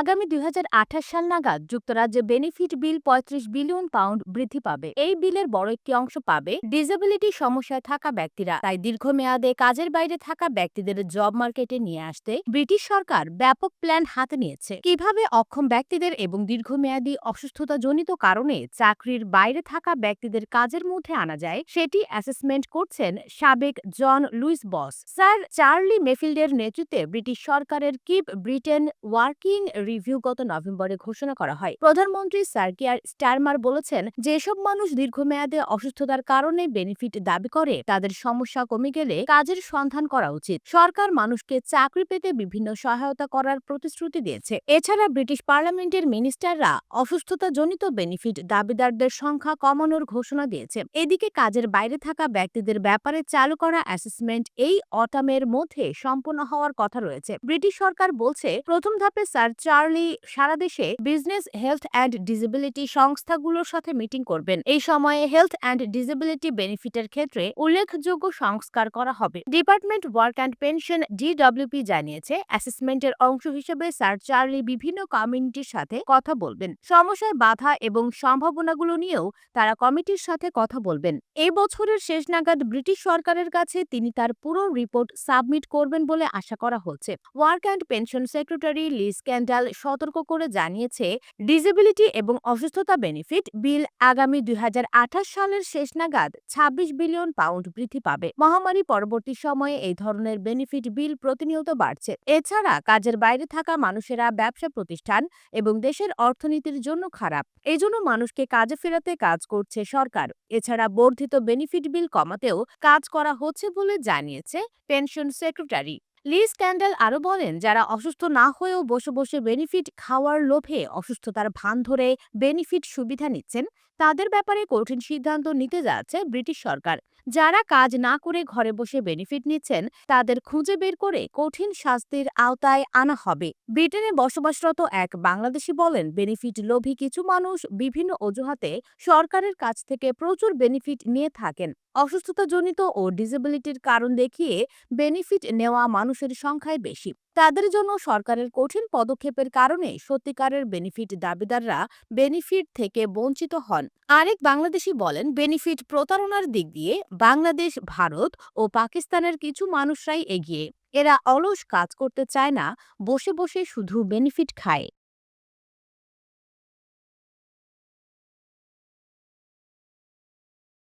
আগামী দুই হাজার আঠাশ সাল নাগাদ যুক্তরাজ্যে বেনিফিট বিল পঁয়ত্রিশ বিলিয়ন পাউন্ড বৃদ্ধি পাবে। এই বিলের বড় একটি অংশ পাবে ডিসেবিলিটি সমস্যায় থাকা ব্যক্তিরা। তাই দীর্ঘমেয়াদে কাজের বাইরে থাকা ব্যক্তিদের জব মার্কেটে নিয়ে আসতে ব্রিটিশ সরকার ব্যাপক প্ল্যান হাতে নিয়েছে। কীভাবে অক্ষম ব্যক্তিদের এবং দীর্ঘমেয়াদী অসুস্থতাজনিত কারণে চাকরির বাইরে থাকা ব্যক্তিদের কাজের মধ্যে আনা যায়, সেটি অ্যাসেসমেন্ট করছেন সাবেক John Lewis boss. Sir Charlie মেফিল্ডের নেতৃত্বে ব্রিটিশ সরকারের কিপ ব্রিটেন ওয়ার্কিং রিভিউ গত নভেম্বরে ঘোষণা করা হয়। প্রধানমন্ত্রী স্যার কিয়ার স্টারমার বলেছেন যেসব মানুষ দীর্ঘমেয়াদে অসুস্থতার কারণে বেনিফিট দাবি করে, তাদের সমস্যা কমে গেলে কাজের সন্ধান করা উচিত। সরকার মানুষকে চাকরি পেতে বিভিন্ন সহায়তা করার প্রতিশ্রুতি দিয়েছে। এছাড়া ব্রিটিশ পার্লামেন্টের মিনিস্টাররা অসুস্থতাজনিত বেনিফিট দাবিদারদের সংখ্যা কমানোর ঘোষণা দিয়েছে। এদিকে কাজের বাইরে থাকা ব্যক্তিদের ব্যাপারে চালু করা অ্যাসেসমেন্ট এই অটামের মধ্যে সম্পন্ন হওয়ার কথা রয়েছে। ব্রিটিশ সরকার বলছে, প্রথম ধাপে স্যার চার্লি সারা দেশে বিজনেস হেলথ অ্যান্ড ডিসেবিলিটি সংস্থাগুলোর সাথে মিটিং করবেন। এই সময়ে হেলথ অ্যান্ড ডিসেবিলিটি বেনিফিটের ক্ষেত্রে উল্লেখযোগ্য সংস্কার করা হবে। Department work and pension DWP জানিয়েছে অ্যাসেসমেন্টের অংশ হিসেবে স্যার চার্লি বিভিন্ন কমিউনিটির সাথে কথা বলবেন। সমস্যায় বাধা এবং সম্ভাবনাগুলো নিয়েও তারা কমিটির সাথে কথা বলবেন। এই বছরের শেষ নাগাদ ব্রিটিশ সরকারের কাছে তিনি তার পুরো রিপোর্ট সাবমিট করবেন বলে আশা করা হচ্ছে। Work and pension secretary Liz Kendall সতর্ক করে জানিয়েছে ডিসেবিলিটি এবং অসুস্থতা বেনিফিট বিল আগামী দুইহাজার আঠাশ সালের শেষ নাগাদ ২৬ বিলিয়ন পাউন্ড বৃদ্ধি পাবে। মহামারী পরবর্তী সময়ে এই ধরনের বেনিফিট বিল প্রতিনিয়ত বাড়ছে। এছাড়া কাজের বাইরে থাকা মানুষেরা, ব্যবসা প্রতিষ্ঠান এবং দেশের অর্থনীতির জন্য খারাপ। এজন্য মানুষকে কাজে ফেরাতে কাজ করছে সরকার। এছাড়া বর্ধিত বেনিফিট বিল কমাতেও কাজ করা হচ্ছে বলে জানিয়েছে পেনশন সেক্রেটারি। লি স্ক্যান্ডাল আরও বলেন, যারা অসুস্থ না হয়েও বসে বসে বেনিফিট খাওয়ার লোভে অসুস্থতার ভান ধরে বেনিফিট সুবিধা নিচ্ছেন, তাদের ব্যাপারে কঠিন সিদ্ধান্ত নিতে যাচ্ছে ব্রিটিশ সরকার। যারা কাজ না করে ঘরে বসে বেনিফিট নিচ্ছেন, তাদের খুঁজে বের করে কঠিন শাস্তির আওতায় আনা হবে। ব্রিটেনে বসবাসরত এক বাংলাদেশি বলেন বেনিফিট লোভী কিছু মানুষ বিভিন্ন অজুহাতে সরকারের কাছ থেকে প্রচুর বেনিফিট নিয়ে থাকেন। অসুস্থতাজনিত ও ডিসেবিলিটির কারণ দেখিয়ে বেনিফিট নেওয়া মানুষের সংখ্যাই বেশি। তাদের জন্য সরকারের কঠিন পদক্ষেপের কারণে সত্যিকারের বেনিফিট দাবিদাররা বেনিফিট থেকে বঞ্চিত হন। আরেক বাংলাদেশি বলেন, বেনিফিট প্রতারণার দিক দিয়ে বাংলাদেশ, ভারত ও পাকিস্তানের কিছু মানুষরাই এগিয়ে। এরা অলস কাজ করতে চায় না, বসে বসে শুধু বেনিফিট খায়।